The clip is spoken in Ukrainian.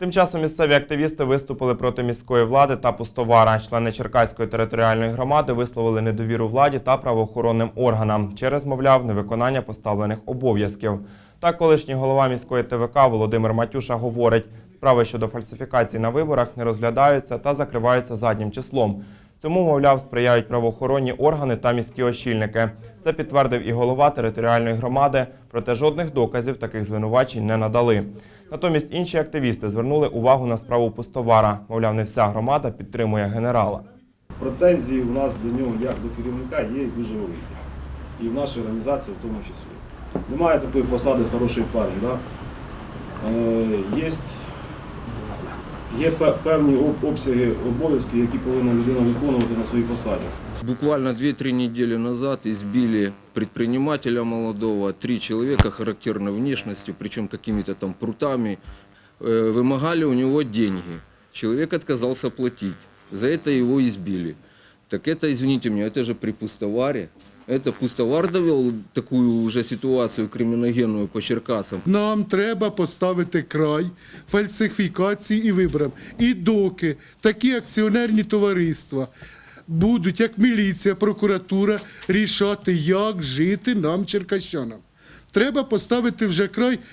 Тим часом місцеві активісти виступили проти міської влади та пустовара. Члени Черкаської територіальної громади висловили недовіру владі та правоохоронним органам через, мовляв, невиконання поставлених обов'язків. Так, колишній голова міської ТВК Володимир Матюша говорить, справи щодо фальсифікацій на виборах не розглядаються та закриваються заднім числом. Цьому, мовляв, сприяють правоохоронні органи та міські очільники. Це підтвердив і голова територіальної громади, проте жодних доказів таких звинувачень не надали. Натомість інші активісти звернули увагу на справу пустовара. Мовляв, не вся громада підтримує генерала. Претензії у нас до нього як до керівника є дуже великі. І в нашій організації в тому числі. Немає такої посади хорошої парень. Да? Е, є, є пе- певні об- обсяги обов'язків, які повинна людина виконувати на своїй посаді. Буквально 2-3 недели назад избили предпринимателя молодого, три человека характерной внешностью, причем какими-то там прутами, Э, вымогали у него деньги. Человек отказался платить, за это его избили. Так это, извините меня, это же при пустоваре. Это пустовар довел такую уже ситуацию криминогенную по Черкасам. Нам треба поставити край фальсифікації і виборам. І доки такі акціонерні товариства будуть, як міліція, прокуратура, рішати, як жити нам, черкащанам. Треба поставити вже край